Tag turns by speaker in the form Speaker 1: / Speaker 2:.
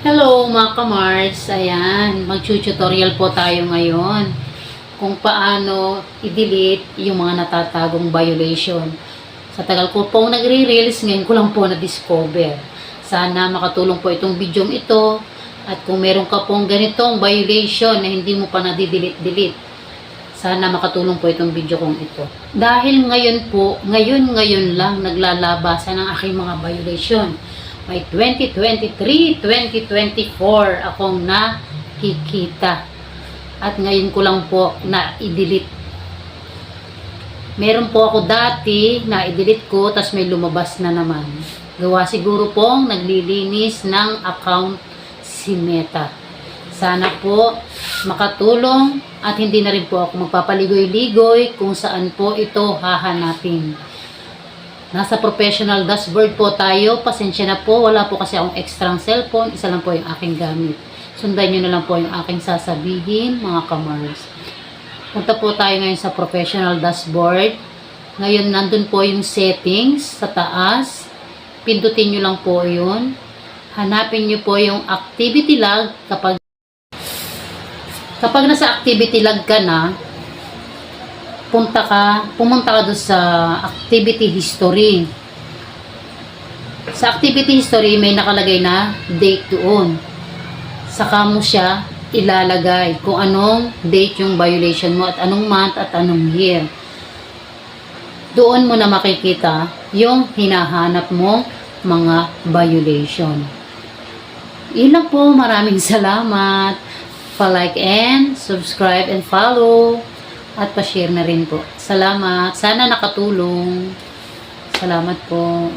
Speaker 1: Hello mga kamars, ayan, mag-tutorial po tayo ngayon kung paano i-delete yung mga natatagong violation. Sa tagal ko pong nagre-reels, ngayon ko lang po na-discover. Sana makatulong po itong video ito at kung meron ka pong ganitong violation na hindi mo pa na-delete-delete, sana makatulong po itong video kong ito. Dahil ngayon po, ngayon-ngayon lang naglalabasan ang aking mga violation may 2023, 2024 akong nakikita. At ngayon ko lang po na i-delete. Meron po ako dati na i-delete ko, tas may lumabas na naman. Gawa siguro pong naglilinis ng account si Meta. Sana po makatulong at hindi na rin po ako magpapaligoy-ligoy kung saan po ito hahanapin. Nasa professional dashboard po tayo. Pasensya na po. Wala po kasi akong extra cellphone. Isa lang po yung aking gamit. Sundan nyo na lang po yung aking sasabihin, mga kamars. Punta po tayo ngayon sa professional dashboard. Ngayon, nandun po yung settings sa taas. Pindutin nyo lang po yun. Hanapin nyo po yung activity log kapag kapag nasa activity log ka na, punta ka, pumunta ka doon sa activity history. Sa activity history, may nakalagay na date doon. Saka mo siya ilalagay kung anong date yung violation mo at anong month at anong year. Doon mo na makikita yung hinahanap mo mga violation. Yun po. Maraming salamat. Pa-like and subscribe and follow at pa-share na rin po. Salamat. Sana nakatulong. Salamat po.